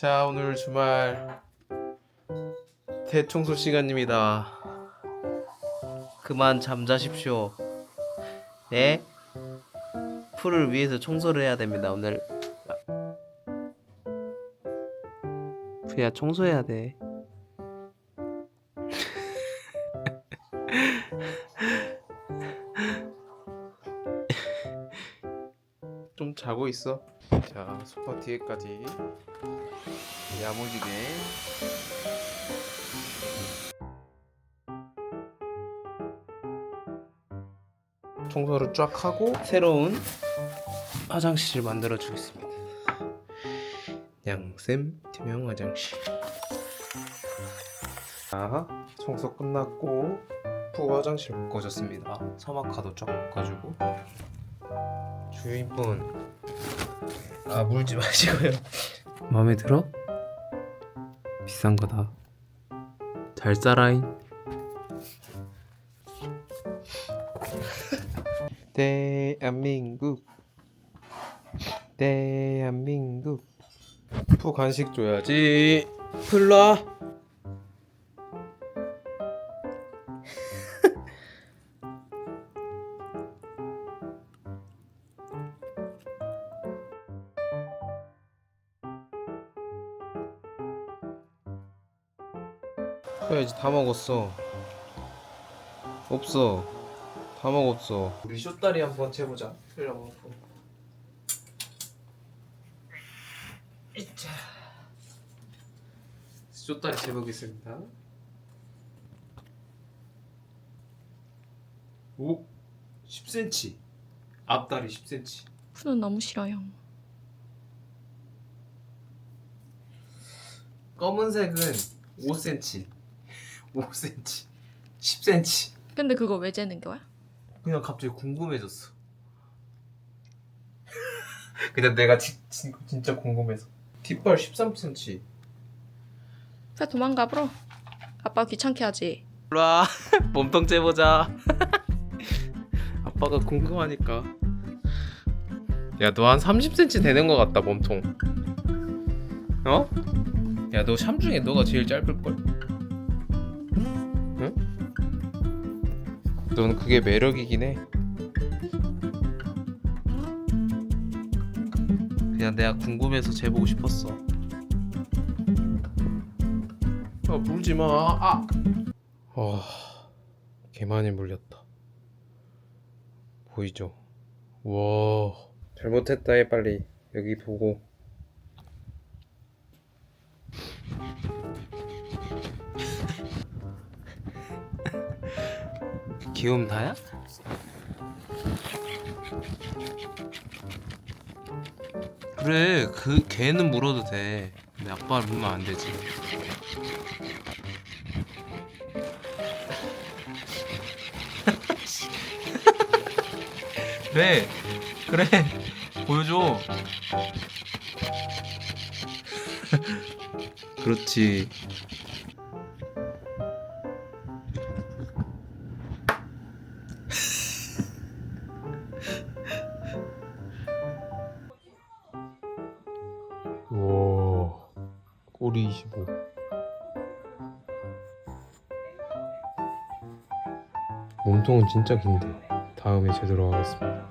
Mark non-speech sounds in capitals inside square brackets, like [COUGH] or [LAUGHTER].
자 오늘 주말 대청소 시간입니다. 그만 잠자십시오. 네? 풀을 위해서 청소를 해야 됩니다 오늘. 푸야 청소해야 돼. [LAUGHS] 좀 자고 있어. 자 소파 뒤에까지 야무지게 청소를 쫙 하고 새로운 화장실을 만들어 주겠습니다. 양쌤 팀형 화장실. 자 청소 끝났고 푸 화장실 바꿔줬습니다. 서마카도 쫙 바꿔주고 주인분 아 물지 마시고요. 마음에 들어? 비싼 거다. 잘 살아잉. [LAUGHS] 대한민국 대한민국 푸 간식 줘야지 풀라 해야지. 다 먹었어. 없어. 다 먹었어. 우리 쇼다리 한번 재보자. 흘려 먹고. 이자 쇼다리 재보겠습니다. 오 10cm 앞다리 10cm 푸는 너무 싫어요. 검은색은 5cm 5cm 10cm 근데 그거 왜 재는 거야? 그냥 갑자기 궁금해졌어. [LAUGHS] 그냥 내가 지, 진, 진짜 궁금해서. 뒷발 13cm. 그래 도망가 버려. 아빠 귀찮게 하지. 일로와 [LAUGHS] 몸통 재보자. [LAUGHS] 아빠가 궁금하니까. 야 너 한 30cm 되는 것 같다 몸통. 어? 야 너 샴 중에 너가 제일 짧을 걸? 응? 너는 그게 매력이긴 해. 그냥 내가 궁금해서 재보고 싶었어. 아 물지 마. 아. 와, 개 많이 물렸다. 보이죠? 와, 잘못했다 해 빨리 여기 보고. 귀여움 다야? 그래, 그 걔는 물어도 돼. 근데 아빠를 물면 안 되지. [LAUGHS] 그래 그래 보여줘 [LAUGHS] 그렇지 꼬리 25 몸통은 진짜 긴데 다음에 제대로 하겠습니다